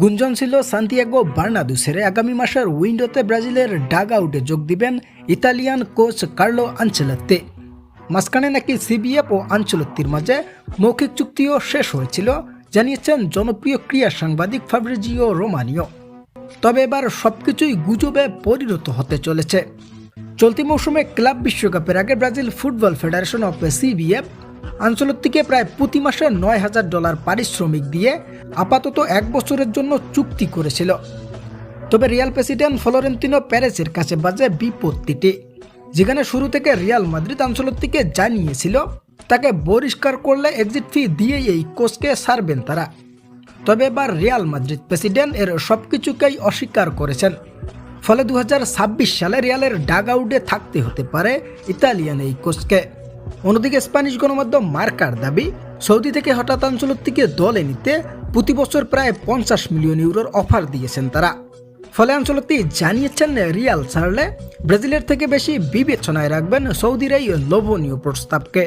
গুঞ্জন ছিল সান্তিয়াগো বার্নাদুসের আগামী মাসের উইন্ডোতে ব্রাজিলের ডাগ আউটে যোগ দিবেন ইতালিয়ান কোচ কার্লো আঞ্চেলত্তি মাঝখানে নাকি সিবিএফ ও আঞ্চলত্তির মাঝে মৌখিক চুক্তিও শেষ হয়েছিল, জানিয়েছেন জনপ্রিয় ক্রীড়া সাংবাদিক ফাব্রিজিও রোমানিও। তবে এবার সবকিছুই গুজবে পরিণত হতে চলেছে। চলতি মৌসুমে ক্লাব বিশ্বকাপের আগে Brazil football federation of CBF আঞ্চলত্তিকে প্রায় প্রতি মাসে নয় হাজার ডলার পারিশ্রমিক দিয়ে আপাতত এক বছরের জন্য চুক্তি করেছিল। তবে রিয়াল প্রেসিডেন্ট ফ্লোরেন্তিনো প্যারেসের কাছে বাজে বিপত্তিটি। যেখানে শুরু থেকে রিয়াল মাদ্রিদ আঞ্চলত্তিকে জানিয়েছিল, তাকে বহিষ্কার করলে এক্সিট ফি দিয়েই এই কোচকে সারবেন তারা। তবে এবার রিয়াল মাদ্রিদ প্রেসিডেন্ট এর সব কিছুকেই অস্বীকার করেছেন। ফলে দু হাজার ছাব্বিশ সালে রিয়ালের ডাগ আউটে থাকতে হতে পারে ইতালিয়ান এই কোচকে। অন্যদিকে স্প্যানিশ গণমাধ্যম মার্কার দাবি, সৌদি থেকে হঠাৎ থেকে দলে নিতে প্রতি বছর প্রায় পঞ্চাশ মিলিয়ন ইউরোর অফার দিয়েছেন তারা। ফলে আঞ্চলত্তি জানিয়েছেন রিয়াল সার্লে ব্রাজিলের থেকে বেশি বিবেচনায় রাখবেন সৌদির এই লোভনীয় প্রস্তাবকে।